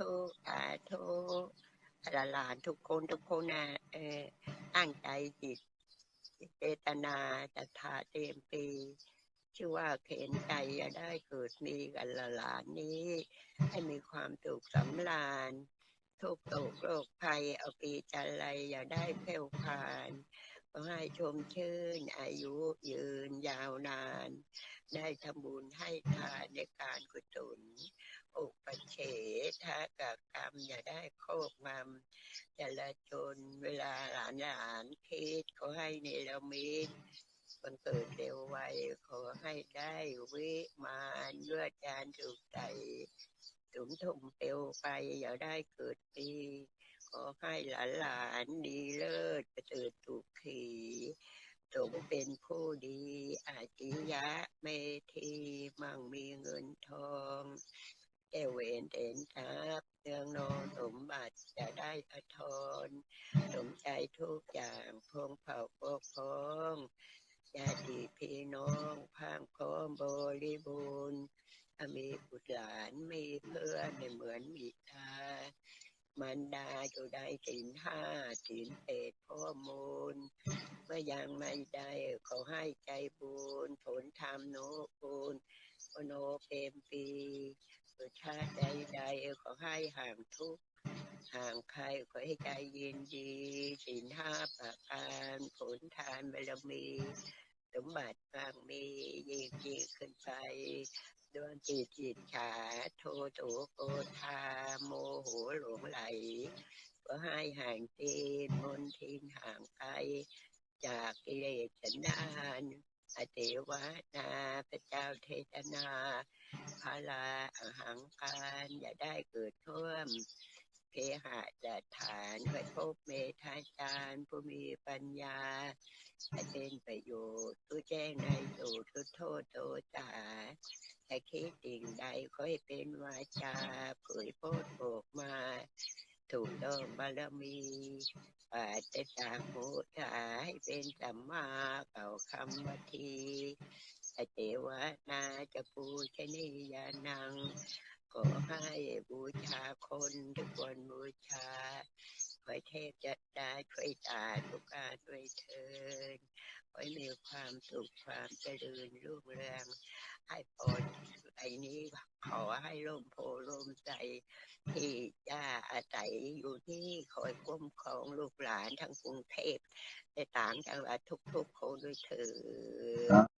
ธุสาธุหลานทุกคนทุกคนนะเออตั้งใจจิตเจตนาจะทาเต็มปี ชื่อว่าเข็นใจจะได้เกิดมีกันหลานนี้ ให้มีความสุขสำราญทุกโศกโรคภัยเอาปีจันไรอย่าได้แผ่วพานขอให้ชมชื่นอายุยืนยาวนาน ได้ทำบุญให้ทานในการกุศลอกปัจเฉ ทากับกรรมอย่าได้โคกมำจะละจนเวลาหลานหลานคิดขอให้เนรมิตบังเกิดเร็วไวขอให้ได้วิมานเลือจานถูกใจสุมทุมเปลวไปอย่าได้เกิดปีขอให้หลานหลานดีเลิศประเสริฐถูกขีสมเป็นผู้ดีอาจิยะเมธีมั่งมีเงินทอง แก้วเวนเต็นทรัพย์เนืองนอนสมบัติจะได้อทรสมใจทุกอย่างพงเผ่าปกครองญาติพี่น้องพังพร้อมบริบูรณ์มีบุตรหลานมีเพื่อนเหมือนมีตามันดาอยู่ได้สินห้าสินเอ็ดข้อมูลเมื่อยังไม่ได้ขอให้ใจบุญผลธรรมโนบุญโนเป็นปี ชาติใดๆขอให้ห่างทุกข์ห่างใครขอให้ใจเย็นดีสินห้าประการผลทานบารมีสมบัติบางมียิ่งยิ่งขึ้นไปดวงจิตจิตขาโทโตโกธาโมโหหลงไหล ก็ให้ห่างตีนมนทินห่างไกลจากกิเลสสันดาน อเทวนาพระเจ้าเทศนาพาลาอหังการอย่าได้เกิดท่วมเพหะจัดฐานไปพบเมธาจารย์ผู้มีปัญญาให้เป็นประโยชน์ผู้แจ้งในสู่ทุโทษโตจาแต่คิดสิ่งใดขอให้เป็นวาจาเผยโพดโบกมา มบารมีปัจจากโมทาให้เป็นสัมมาเก่าคำวัทีเจวนาจะปูชนียานังขอให้บูชาคนทุกคนบูชา ขอเทพจัดดาช่วยตาทุกกาด้วยเทินขอมีความสุขความเจริญรุ่งเรืองให้พรไอ้นี้ขอให้ร่มโพร่มใจที่ย่าอาศัยอยู่ที่คอยคุ้มครองลูกหลานทั้งกรุงเทพและต่างจังหวัดทุกๆคนด้วยเถิด